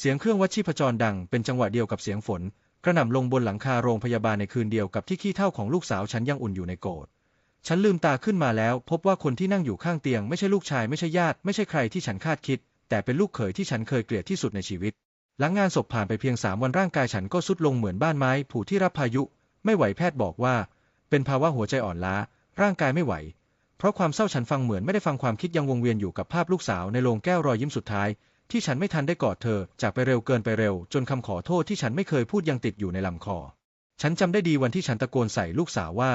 เสียงเครื่องวัดชีพจรดังเป็นจังหวะเดียวกับเสียงฝน กระหน่ำลงบนหลังคาโรงพยาบาลในคืนเดียวกับที่ขี้เท่าของลูกสาวฉันยังอุ่นอยู่ในโกรธฉันลืมตาขึ้นมาแล้ว พบว่าคนที่นั่งอยู่ข้างเตียงไม่ใช่ลูกชายไม่ใช่ญาติไม่ใช่ใครที่ฉันคาดคิด แต่เป็นลูกเขยที่ฉันเคยเกลียดที่สุดในชีวิต หลังงานศพผ่านไปเพียงสามวันร่างกายฉันก็ทรุดลงเหมือนบ้านไม้ผูที่รับพายุ ไม่ไหวแพทย์บอกว่า เป็นภาวะหัวใจอ่อนล้า ร่างกายไม่ไหว เพราะความเศร้าฉันฟังเหมือนไม่ได้ฟังความคิดยังวงเวียนอยู่กับภาพลูกสาวในโรงแก้วรอยยิ้มสุดท้าย ที่ฉันไม่ทันได้กอดเธอจากไปเร็วเกินไปเร็ว จนคำขอโทษที่ฉันไม่เคยพูดยังติดอยู่ในลำคอ ฉันจำได้ดีวันที่ฉันตะโกนใส่ลูกสาวว่า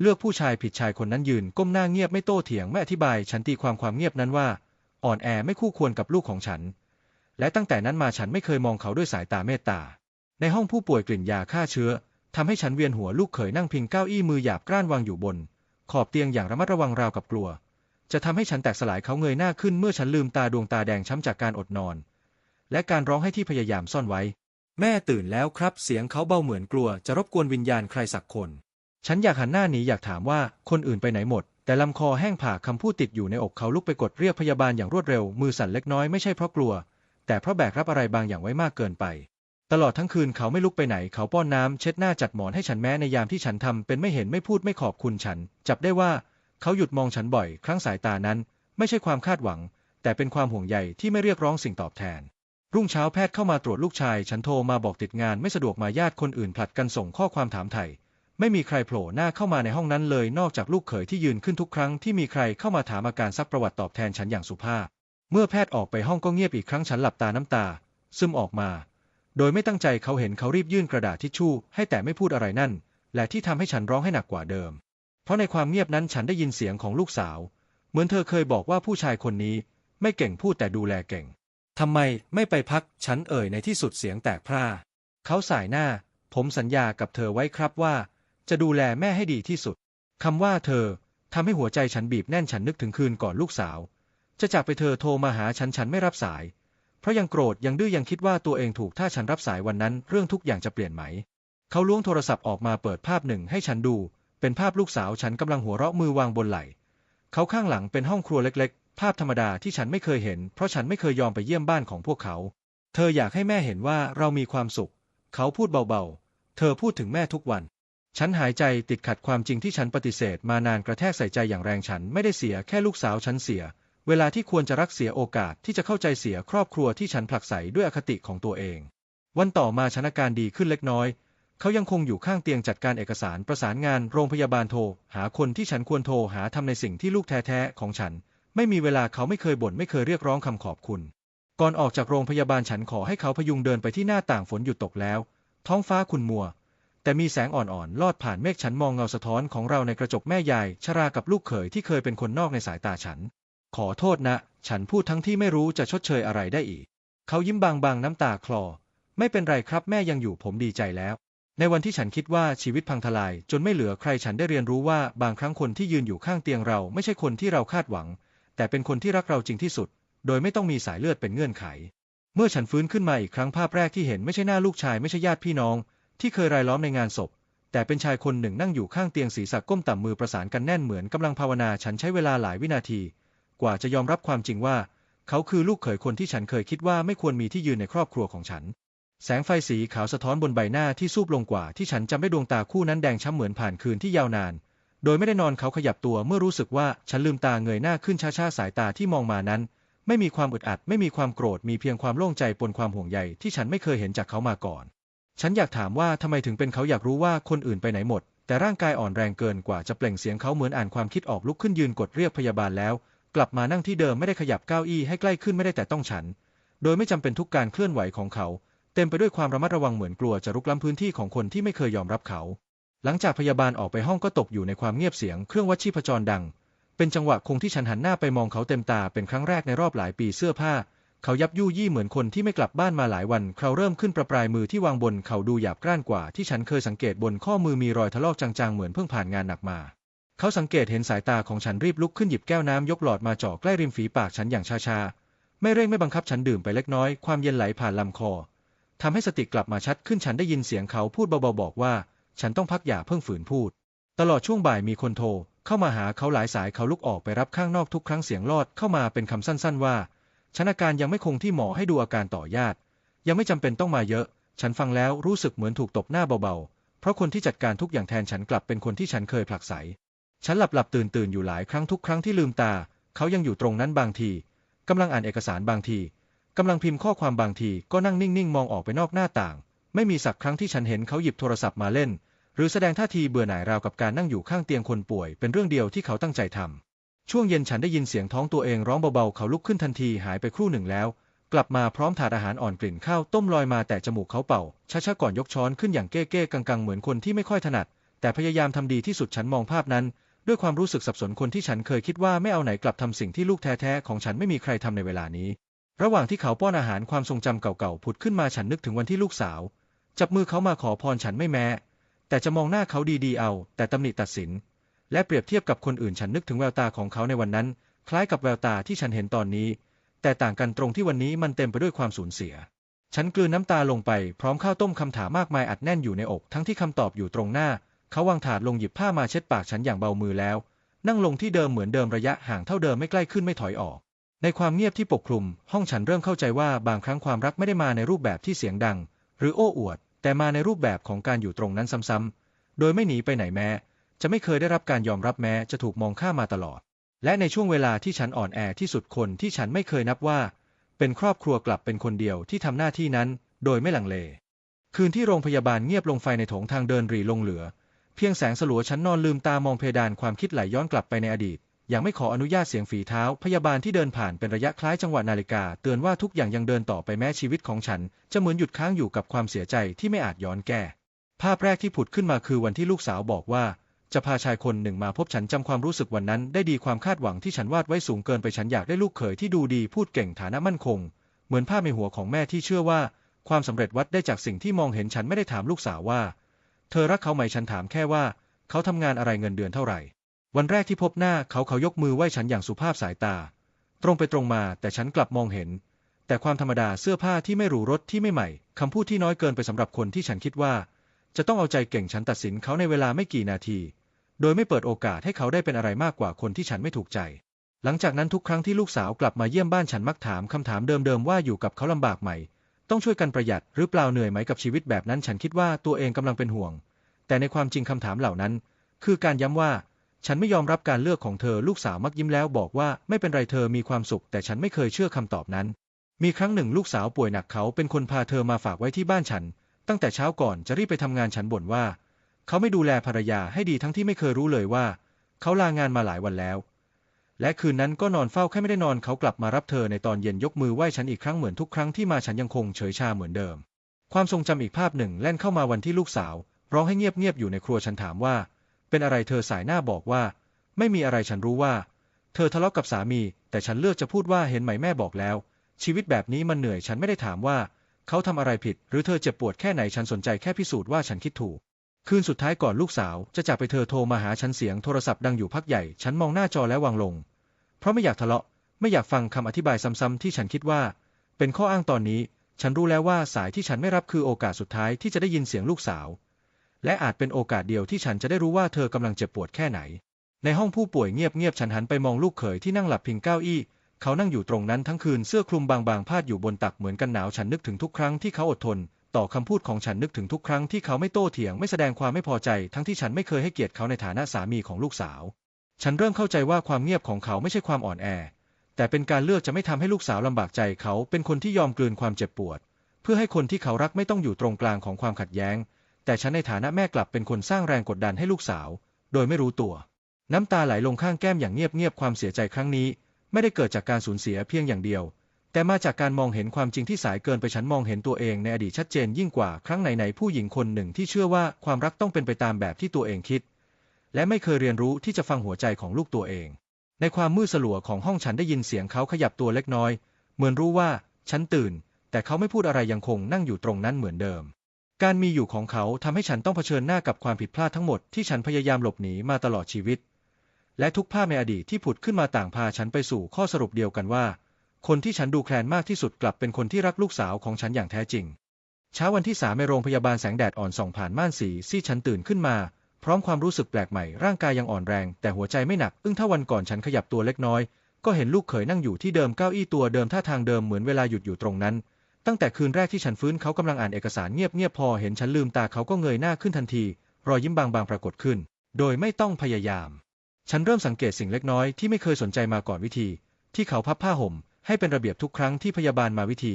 เลือกผู้ชายผิดชายคนนั้นยืนก้มหน้าเงียบไม่โต้เถียงไม่อธิบาย ฉันตีความความเงียบนั้นว่า อ่อนแอไม่คู่ควรกับลูกของฉัน และตั้งแต่นั้นมาฉันไม่เคยมองเขาด้วยสายตาเมตตา ในห้องผู้ป่วยกลิ่นยาฆ่าเชื้อทำให้ฉันเวียนหัวลูกเขยนั่งพิงเก้าอี้มือหยาบกร้านวางอยู่บน ขอบเตียงอย่างระมัดระวังราวกับกลัว จะทำให้ฉันแตกสลายเขาเงยหน้าขึ้นเมื่อฉันลืมตาดวงตาแดงช้ำจากการอดนอน และการร้องให้ที่พยายามซ่อนไว้ แม่ตื่นแล้วครับ เสียงเขาเบาเหมือนกลัว จะรบกวนวิญญาณใครสักคน ฉันอยากหันหน้าหนีอยากถามว่าคนอื่นไปไหนหมด แต่ลำคอแห้งผากคำพูดติดอยู่ในอกเขาลุกไปกดเรียกพยาบาลอย่างรวดเร็ว มือสั่นเล็กน้อยไม่ใช่เพราะกลัว แต่เพราะแบกรับอะไรบางอย่างไว้มากเกินไป ตลอดทั้งคืนเขาไม่ลุกไปไหน เขาป้อนน้ำเช็ดหน้าจัดหมอนให้ฉันแม้ในยามที่ฉันทำเป็นไม่เห็นไม่พูดไม่ขอบคุณฉัน จับได้ว่า เขาหยุดมองฉันบ่อย ครั้งสายตานั้น ไม่ใช่ความคาดหวัง แต่เป็นความห่วงใยที่ไม่เรียกร้องสิ่งตอบแทน รุ่งเช้าแพทย์เข้ามาตรวจลูกชาย ฉันโทรมาบอกติดงานไม่สะดวกมาญาติคนอื่นผลัดกันส่งข้อความถามไถ่ไม่มีใครโผล่หน้าเข้ามาในห้องนั้นเลย นอกจากลูกเขยที่ยืนขึ้นทุกครั้งที่มีใครเข้ามาถามอาการซักประวัติตอบแทนฉันอย่างสุภาพ เมื่อแพทย์ออกไปห้องก็เงียบอีกครั้งฉันหลับตาน้ำตา ซึมออกมา โดยไม่ตั้งใจเขาเห็นเขารีบยื่นกระดาษทิชชู่ให้แต่ไม่พูดอะไรนั่น และที่ทำให้ฉันร้องให้หนักกว่าเดิม เพราะในความเงียบนั้นฉันได้ยินเสียงของลูกสาว เหมือนเธอเคยบอกว่าผู้ชายคนนี้ไม่เก่งพูดแต่ดูแลเก่งทำไมไม่ไปพักฉันเอ่ยในที่สุดเสียงแตกพร่าเขาสายหน้า ผมสัญญากับเธอไว้ครับว่า จะดูแลแม่ให้ดีที่สุดคำว่าเธอทำให้หัวใจฉันบีบแน่นฉันนึกถึงคืนก่อนลูกสาว จะจากไปเธอโทรมาหาฉันฉันไม่รับสาย เพราะยังโกรธยังดื้อยังคิดว่าตัวเองถูกถ้าฉันรับสายวันนั้นเรื่องทุกอย่างจะเปลี่ยนไหม เขาล้วงโทรศัพท์ออกมาเปิดภาพหนึ่งให้ฉันดู เป็นภาพลูกสาวฉันกำลังหัวเราะมือวางบนไหล่เขาข้างหลังเป็นห้องครัวเล็กๆ ภาพธรรมดาที่ฉันไม่เคยเห็น เพราะฉันไม่เคยยอมไปเยี่ยมบ้านของพวกเขา เธออยากให้แม่เห็นว่าเรามีความสุข เขาพูดเบาๆ เธอพูดถึงแม่ทุกวัน ฉันหายใจติดขัดความจริงที่ฉันปฏิเสธ มานานกระแทกใส่ใจอย่างแรงฉันไม่ได้เสียแค่ลูกสาวฉันเสีย เวลาที่ควรจะรักเสียโอกาสที่จะเข้าใจเสียครอบครัวที่ฉันผลักใสด้วยอคติของตัวเอง วันต่อมาฉันอาการดีขึ้นเล็กน้อย เขายังคงอยู่ข้างเตียงจัดการเอกสารประสานงานโรงพยาบาลโทร หาคนที่ฉันควรโทรหาทำในสิ่งที่ลูกแท้ๆของฉัน ไม่มีเวลาเขาไม่เคยบ่นไม่เคยเรียกร้องคำขอบคุณ ก่อนออกจากโรงพยาบาลฉันขอให้เขาพยุงเดินไปที่หน้าต่างฝนหยุดตกแล้ว ท้องฟ้าขุ่นมัว แต่มีแสงอ่อนๆลอดผ่านเมฆฉันมองเงาสะท้อนของเราในกระจกแม่ยายชรากับลูกเขยที่เคยเป็นคนนอกในสายตาฉัน ขอโทษนะ ฉันพูดทั้งที่ไม่รู้จะชดเชยอะไรได้อีก เขายิ้มบางๆน้ำตาคลอ ไม่เป็นไรครับแม่ยังอยู่ผมดีใจแล้ว ในวันที่ฉันคิดว่าชีวิตพังทลาย จนไม่เหลือใครฉันได้เรียนรู้ว่าบางครั้งคนที่ยืนอยู่ข้างเตียงเราไม่ใช่คนที่เราคาดหวัง แต่เป็นคนที่รักเราจริงที่สุด โดยไม่ต้องมีสายเลือดเป็นเงื่อนไข เมื่อฉันฟื้นขึ้นมาอีกครั้งภาพแรกที่เห็นไม่ใช่หน้าลูกชายไม่ใช่ญาติพี่น้อง ที่เคยรายล้อมในงานศพ แต่เป็นชายคนหนึ่งนั่งอยู่ข้างเตียงศีรษะก้มต่ำมือประสานกันแน่นเหมือนกำลังภาวนาฉันใช้เวลาหลายวินาที กว่าจะยอมรับความจริงว่า เขาคือลูกเขยคนที่ฉันเคยคิดว่าไม่ควรมีที่ยืนในครอบครัวของฉัน แสงไฟสีขาวสะท้อนบนใบหน้าที่ซูบลงกว่าที่ฉันจำได้ดวงตาคู่นั้นแดงช้ำเหมือนผ่านคืนที่ยาวนาน โดยไม่ได้นอนเขาขยับตัวเมื่อรู้สึกว่าฉันลืมตาเงยหน้าขึ้นช้าๆสายตาที่มองมานั้น ไม่มีความอึดอัดไม่มีความโกรธมีเพียงความโล่งใจปนความห่วงใยที่ฉันไม่เคยเห็นจากเขามาก่อน ฉันอยากถามว่าทำไมถึงเป็นเขาอยากรู้ว่าคนอื่นไปไหนหมด แต่ร่างกายอ่อนแรงเกินกว่าจะเปล่งเสียงเขาเหมือนอ่านความคิดออกลุกขึ้นยืนกดเรียกพยาบาลแล้ว กลับมานั่งที่เดิมไม่ได้ขยับเก้าอี้ให้ใกล้ขึ้นไม่ได้แต่ต้องฉัน โดยไม่จำเป็นทุกการเคลื่อนไหวของเขา เต็มไปด้วยความระมัดระวังเหมือนกลัวจะรุกล้ำพื้นที่ของคนที่ไม่เคยยอมรับเขา หลังจากพยาบาลออกไปห้องก็ตกอยู่ในความเงียบเสียงเครื่องวัดชีพจรดัง เป็นจังหวะคงที่ฉันหันหน้าไปมองเขาเต็มตาเป็นครั้งแรกในรอบหลายปีเสื้อผ้า เขายับยู่ยี่เหมือนคนที่ไม่กลับบ้านมาหลายวัน เขาเริ่มขึ้นประปรายมือที่วางบนเขาดูหยาบกร้านกว่าที่ฉันเคยสังเกตบนข้อมือมีรอยถลอกจางๆเหมือนเพิ่งผ่านงานหนักมาเขาสังเกตเห็นสายตาของฉันรีบลุกขึ้นหยิบแก้วน้ำยกหลอดมาจ่อใกล้ริมฝีปากฉันอย่างชาๆ ไม่เร่งไม่บังคับฉันดื่มไปเล็กน้อย ความเย็นไหลผ่านลำคอ ทำให้สติกลับมาชัดขึ้นฉันได้ยินเสียงเขาพูดเบาๆบอกว่า ฉันต้องพักอย่าเพิ่งฝืนพูด ตลอดช่วงบ่ายมีคนโทร เข้ามาหาเขาหลายสายเขาลุกออกไปรับข้างนอกทุกครั้งเสียงลอดเข้ามาเป็นคำสั้นๆว่า ฉันอาการยังไม่คงที่หมอให้ดูอาการต่อญาติ ยังไม่จำเป็นต้องมาเยอะ ฉันฟังแล้วรู้สึกเหมือนถูกตบหน้าเบาๆ เพราะคนที่จัดการทุกอย่างแทนฉันกลับเป็นคนที่ฉันเคยผลักไส ฉันหลับหลับตื่นตื่นอยู่หลายครั้งทุกครั้งที่ลืมตา เขายังอยู่ตรงนั้นบางทีกำลังอ่านเอกสารบางที กำลังพิมพ์ข้อความบางทีก็นั่งนิ่งๆ มองออกไปนอกหน้าต่าง ไม่มีสักครั้งที่ฉันเห็นเขาหยิบโทรศัพท์มาเล่น หรือแสดงท่าทีเบื่อหน่ายราวกับการนั่งอยู่ข้างเตียงคนป่วย เป็นเรื่องเดียวที่เขาตั้งใจทำช่วงเย็นฉันได้ยินเสียงท้องตัวเองร้องเบาๆ เขาลุกขึ้นทันทีหายไปครู่หนึ่งแล้ว กลับมาพร้อมถาดอาหารอ่อนกลิ่นข้าวต้มลอยมาแต่จมูกเขาเป่าช้าๆก่อนยกช้อนขึ้นอย่างเก้ๆกังๆเหมือนคนที่ไม่ค่อยถนัด แต่พยายามทำดีที่สุดฉันมองภาพนั้น ด้วยความรู้สึกสับสนคนที่ฉันเคยคิดว่าไม่เอาไหนกลับทำสิ่งที่ลูกแท้ๆของฉันไม่มีใครทำในเวลานี้ ระหว่างที่เขาป้อนอาหารความทรงจำเก่าๆผุดขึ้นมาฉันนึกถึงวันที่ลูกสาว จับมือเขามาขอพรฉันไม่แม้ แต่จะมองหน้าเขาดีๆเอา แต่ตำหนิตัดสิน และเปรียบเทียบกับคนอื่นฉันนึกถึงแววตาของเขาในวันนั้น คล้ายกับแววตาที่ฉันเห็นตอนนี้ แต่ต่างกันตรงที่วันนี้มันเต็มไปด้วยความสูญเสีย ฉันกลืนน้ำตาลงไปพร้อมข้าวต้มคำถามมากมายอัดแน่นอยู่ในอก ทั้งที่คำตอบอยู่ตรงหน้า เขาวางถาดลงหยิบผ้ามาเช็ดปากฉันอย่างเบามือแล้ว นั่งลงที่เดิมเหมือนเดิมระยะห่างเท่าเดิมไม่ใกล้ขึ้นไม่ถอยออก ในความเงียบที่ปกคลุม ห้องฉันเริ่มเข้าใจว่าบางครั้งความรักไม่ได้มาในรูปแบบที่เสียงดัง หรือโอ้อวด แต่มาในรูปแบบของการอยู่ตรงนั้นซ้ำๆ โดยไม่หนีไปไหนแม้ จะไม่เคยได้รับการยอมรับแม้จะถูกมองข้ามมาตลอด และในช่วงเวลาที่ฉันอ่อนแอที่สุดคนที่ฉันไม่เคยนับว่า เป็นครอบครัวกลับเป็นคนเดียวที่ทำหน้าที่นั้น โดยไม่ลังเล คืนที่โรงพยาบาลเงียบลงไฟในโถงทางเดินรีลงเหลือ เพียงแสงสลัวฉันนอนลืมตามองเพดานความคิดไหลย้อนกลับไปในอดีต อยังไม่ขออนุญาตเสียงฝีเท้า พยาบาลที่เดินผ่านเป็นระยะคล้ายจังหวะนาฬิกา เตือนว่าทุกอย่างยังเดินต่อไปแม้ชีวิตของฉัน จะเหมือนหยุดค้างอยู่กับความเสียใจที่ไม่อาจย้อนแก้ ภาพแรกที่ผุดขึ้นมาคือวันที่ลูกสาวบอกว่า จะพาชายคนหนึ่งมาพบฉันจำความรู้สึกวันนั้น ได้ดีความคาดหวังที่ฉันวาดไว้สูงเกินไปฉันอยากได้ลูกเขยที่ดูดีพูดเก่งฐานะมั่นคง เหมือนภาพในหัวของแม่ที่เชื่อว่า ความสำเร็จวัดได้จากสิ่งที่มองเห็นฉันไม่ได้ถามลูกสาวว่า เธอรักเขาไหมฉันถามแค่ว่า เขาทำงานอะไรเงินเดือนเท่าไหร่ วันแรกที่พบหน้าเขาเขายกมือไหว้ฉันอย่างสุภาพสายตา ตรงไปตรงมาแต่ฉันกลับมองเห็น แต่ความธรรมดาเสื้อผ้าที่ไม่หรูรถที่ไม่ใหม่คำพูดที่น้อยเกินไปสำหรับคนที่ฉันคิดว่า จะต้องเอาใจเก่งฉันตัดสินเขาในเวลาไม่กี่นาที โดยไม่เปิดโอกาสให้เขาได้เป็นอะไรมากกว่าคนที่ฉันไม่ถูกใจ หลังจากนั้นทุกครั้งที่ลูกสาวกลับมาเยี่ยมบ้านฉันมักถามคำถามเดิมๆว่าอยู่กับเขาลำบากไหม ต้องช่วยกันประหยัดหรือเปล่าเหนื่อยไหมกับชีวิตแบบนั้นฉันคิดว่าตัวเองกำลังเป็นห่วง แต่ในความจริงคำถามเหล่านั้น คือการย้ำว่า ฉันไม่ยอมรับการเลือกของเธอลูกสาวมักยิ้มแล้วบอกว่าไม่เป็นไรเธอมีความสุข แต่ฉันไม่เคยเชื่อคำตอบนั้น มีครั้งหนึ่งลูกสาวป่วยหนักเขาเป็นคนพาเธอมาฝากไว้ที่บ้านฉัน ตั้งแต่เช้าก่อนจะรีบไปทำงานฉันบ่นว่า เขาไม่ดูแลภรรยาให้ดีทั้งที่ไม่เคยรู้เลยว่า เขาลางานมาหลายวันแล้ว และคืนนั้นก็นอนเฝ้าแค่ไม่ได้นอนเขากลับมารับเธอในตอนเย็นยกมือไหว้ฉันอีกครั้งเหมือนทุกครั้งที่มาฉันยังคงเฉยชาเหมือนเดิม ความทรงจำอีกภาพหนึ่งแล่นเข้ามาวันที่ลูกสาว ร้องให้เงียบๆอยู่ในครัวฉันถามว่า เป็นอะไรเธอสายหน้าบอกว่า ไม่มีอะไรฉันรู้ว่า เธอทะเลาะกับสามี แต่ฉันเลือกจะพูดว่าเห็นไหมแม่บอกแล้ว ชีวิตแบบนี้มันเหนื่อยฉันไม่ได้ถามว่า เขาทำอะไรผิด หรือเธอเจ็บปวดแค่ไหนฉันสนใจแค่พิสูจน์ว่าฉันคิดถูกคืนสุดท้ายก่อนลูกสาวจะจากไปเธอโทรมาหาฉันเสียงโทรศัพท์ดังอยู่พักใหญ่ ฉันมองหน้าจอแล้ววางลง เพราะไม่อยากทะเลาะ ไม่อยากฟังคำอธิบายซ้ำๆที่ฉันคิดว่า เป็นข้ออ้างตอนนี้ ฉันรู้แล้วว่าสายที่ฉันไม่รับคือโอกาสสุดท้ายที่จะได้ยินเสียงลูกสาว และอาจเป็นโอกาสเดียวที่ฉันจะได้รู้ว่าเธอกำลังเจ็บปวดแค่ไหน ในห้องผู้ป่วยเงียบๆ ฉันหันไปมองลูกเขยที่นั่งหลับพิงเก้าอี้ เขานั่งอยู่ตรงนั้นทั้งคืนเสื้อคลุมบางๆ พาดอยู่บนตักเหมือนกันหนาว ฉันนึกถึงทุกครั้งที่เขาอดทน ต่อคำพูดของฉันนึกถึงทุกครั้งที่เขาไม่โต้เถียงไม่แสดงความไม่พอใจ ทั้งที่ฉันไม่เคยให้เกียรติเขาในฐานะสามีของลูกสาว ฉันเริ่มเข้าใจว่าความเงียบของเขาไม่ใช่ความอ่อนแอ แต่เป็นการเลือกจะไม่ทำให้ลูกสาวลำบากใจ เขาเป็นคนที่ยอมกลืนความเจ็บปวด เพื่อให้คนที่เขารักไม่ต้องอยู่ตรงกลางของความขัดแย้ง แต่ฉันในฐานะแม่กลับเป็นคนสร้างแรงกดดันให้ลูกสาว โดยไม่รู้ตัว น้ำตาไหลลงข้างแก้มอย่างเงียบๆความเสียใจครั้งนี้ ไม่ได้เกิดจากการสูญเสียเพียงอย่างเดียว แต่มาจากการมองเห็นความจริงที่สายเกินไปฉันมองเห็นตัวเองในอดีตชัดเจนยิ่งกว่าครั้งไหนๆผู้หญิงคนหนึ่งที่เชื่อว่าความรักต้องเป็นไปตามแบบที่ตัวเองคิด และไม่เคยเรียนรู้ที่จะฟังหัวใจของลูกตัวเอง ในความมืดสลัวของห้องฉันได้ยินเสียงเขาขยับตัวเล็กน้อย เหมือนรู้ว่าฉันตื่น แต่เขาไม่พูดอะไรยังคงนั่งอยู่ตรงนั้นเหมือนเดิม การมีอยู่ของเขาทำให้ฉันต้องเผชิญหน้ากับความผิดพลาดทั้งหมดที่ฉันพยายามหลบหนีมาตลอดชีวิต และทุกภาพในอดีตที่ผุดขึ้นมาต่างพาฉันไปสู่ข้อสรุปเดียวกันว่า คนที่ฉันดูแคลนมากที่สุดกลับเป็นคนที่รักลูกสาวของฉันอย่างแท้จริง เช้าวันที่สามในโรงพยาบาลแสงแดดอ่อนส่องผ่านม่านสีซี่ฉันตื่นขึ้นมา พร้อมความรู้สึกแปลกใหม่ร่างกายยังอ่อนแรง แต่หัวใจไม่หนักอึ้งถ้าวันก่อนฉันขยับตัวเล็กน้อย ก็เห็นลูกเขยนั่งอยู่ที่เดิมเก้าอี้ตัวเดิมท่าทางเดิมเหมือนเวลาหยุดอยู่ตรงนั้น ตั้งแต่คืนแรกที่ฉันฟื้นเขากำลังอ่านเอกสารเงียบๆพอเห็นฉันลืมตาเขาก็เงยหน้าขึ้นทันที รอยยิ้มบางๆปรากฏขึ้น โดยไม่ต้องพยายาม ฉันเริ่มสังเกตสิ่งเล็กน้อยที่ไม่เคยสนใจมาก่อนวิธี ที่เขาพับผ้าห่ม ให้เป็นระเบียบทุกครั้งที่พยาบาลมาวิธี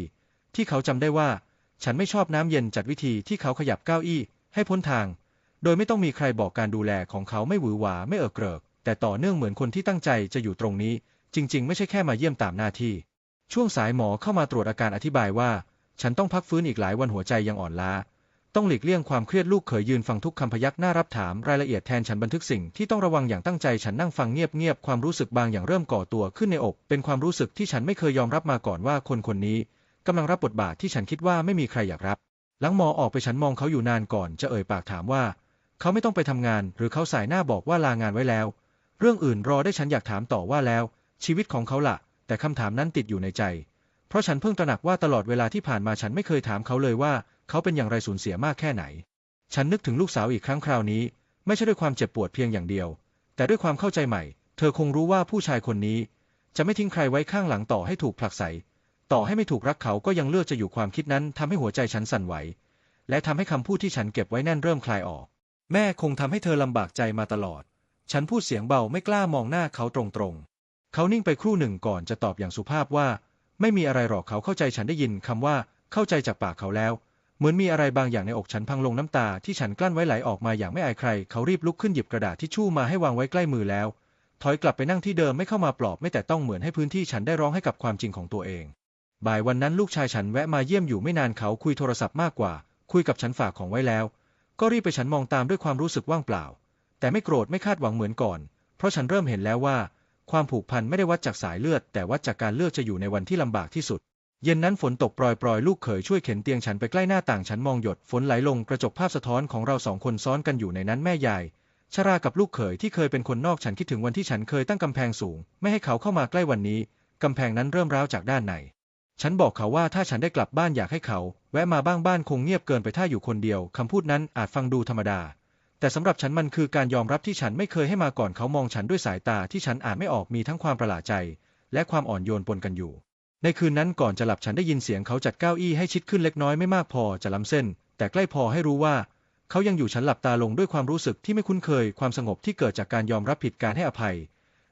ที่เขาจำได้ว่า ฉันไม่ชอบน้ำเย็นจัดวิธีที่เขาขยับเก้าอี้ ให้พ้นทาง โดยไม่ต้องมีใครบอกการดูแลของเขาไม่หวือหวาไม่เออเกริก แต่ต่อเนื่องเหมือนคนที่ตั้งใจจะอยู่ตรงนี้ จริง ๆ ไม่ใช่แค่มาเยี่ยมตามหน้าที่ ช่วงสายหมอเข้ามาตรวจอาการอธิบายว่า ฉันต้องพักฟื้นอีกหลายวันหัวใจยังอ่อนล้า ต้องหลีกเลี่ยงความเครียดลูกเขยยืนฟังทุกคำพยักหน้ารับถามรายละเอียดแทนฉันบันทึกสิ่งที่ต้องระวังอย่างตั้งใจฉันนั่งฟังเงียบๆความรู้สึกบางอย่างเริ่มก่อตัวขึ้นในอก เป็นความรู้สึกที่ฉันไม่เคยยอมรับมาก่อนว่าคนคนนี้กำลังรับบทบาทที่ฉันคิดว่าไม่มีใครอยากรับ หลังหมอออกไปฉันมองเขาอยู่นานก่อนจะเอ่ยปากถามว่า เขาไม่ต้องไปทำงาน หรือเขาสายหน้าบอกว่าลางานไว้แล้ว เรื่องอื่นรอได้ฉันอยากถามต่อว่าแล้ว ชีวิตของเขาละ่ะ แต่คำถามนั้นติดอยู่ในใจ เพราะฉันเพิ่งตระหนักว่าตลอดเวลาที่ผ่านมาฉันไม่เคยถามเขาเลยว่า เขาเป็นอย่างไรสูญเสียมากแค่ไหน ฉันนึกถึงลูกสาวอีกครั้งคราวนี้ ไม่ใช่ด้วยความเจ็บปวดเพียงอย่างเดียว แต่ด้วยความเข้าใจใหม่ เธอคงรู้ว่าผู้ชายคนนี้ จะไม่ทิ้งใครไว้ข้างหลังต่อให้ถูกผลักไสต่อให้ไม่ถูกรักเขาก็ยังเลือกจะอยู่ความคิดนั้นทำให้หัวใจฉันสั่นไหว และทำให้คำพูดที่ฉันเก็บไว้แน่นเริ่มคลายออก แม่คงทำให้เธอลำบากใจมาตลอด ฉันพูดเสียงเบาไม่กล้ามองหน้าเขาตรงๆ เขานิ่งไปครู่หนึ่งก่อนจะตอบอย่างสุภาพว่า ไม่มีอะไรหรอกเขาเข้าใจฉันได้ยินคำว่าเข้าใจจากปากเขาแล้ว เหมือนมีอะไรบางอย่างในอกฉันพังลงน้ำตาที่ฉันกลั้นไว้ไหลออกมาอย่างไม่อายใคร เขารีบลุกขึ้นหยิบกระดาษทิชชู่มาให้วางไว้ใกล้มือแล้ว ถอยกลับไปนั่งที่เดิมไม่เข้ามาปลอบไม่แต่ต้องเหมือนให้พื้นที่ฉันได้ร้องให้กับความจริงของตัวเอง บ่ายวันนั้นลูกชายฉันแวะมาเยี่ยมอยู่ไม่นานเขาคุยโทรศัพท์มากกว่า คุยกับฉันฝากของไว้แล้ว ก็รีบไปฉันมองตามด้วยความรู้สึกว่างเปล่า แต่ไม่โกรธไม่คาดหวังเหมือนก่อน เพราะฉันเริ่มเห็นแล้วว่า ความผูกพันไม่ได้วัดจากสายเลือด แต่วัดจากการเลือกจะอยู่ในวันที่ลำบากที่สุด เย็นนั้นฝนตกปรอยๆ ลูกเขยช่วยเข็นเตียงฉันไปใกล้หน้าต่างฉันมองหยด ฝนไหลลงกระจกภาพสะท้อนของเราสองคนซ้อนกันอยู่ในนั้นแม่ยายชรากับลูกเขยที่เคยเป็นคนนอกฉันคิดถึงวันที่ฉันเคยตั้งกำแพงสูง ไม่ให้เขาเข้ามาใกล้วันนี้กำแพงนั้นเริ่มร้าวจากด้านใน ฉันบอกเขาว่าถ้าฉันได้กลับบ้านอยากให้เขา แวะมาบ้างบ้านคงเงียบเกินไปถ้าอยู่คนเดียวคำพูดนั้นอาจฟังดูธรรมดา แต่สำหรับฉันมันคือการยอมรับที่ฉันไม่เคยให้มาก่อนเขามองฉันด้วยสายตาที่ฉันอ่านไม่ออกมีทั้งความประหลาดใจ และความอ่อนโยนปนกันอยู่ ในคืนนั้นก่อนจะหลับฉันได้ยินเสียงเขาจัดเก้าอี้ให้ชิดขึ้นเล็กน้อยไม่มากพอจะล้ำเส้น แต่ใกล้พอให้รู้ว่า เขายังอยู่ฉันหลับตาลงด้วยความรู้สึกที่ไม่คุ้นเคย ความสงบที่เกิดจากการยอมรับผิดการให้อภัย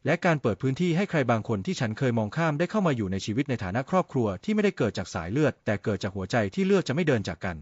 และการเปิดพื้นที่ให้ใครบางคนที่ฉันเคยมองข้ามได้เข้ามาอยู่ในชีวิตในฐานะครอบครัวที่ไม่ได้เกิดจากสายเลือด แต่เกิดจากหัวใจที่เลือกจะไม่เดินจากกัน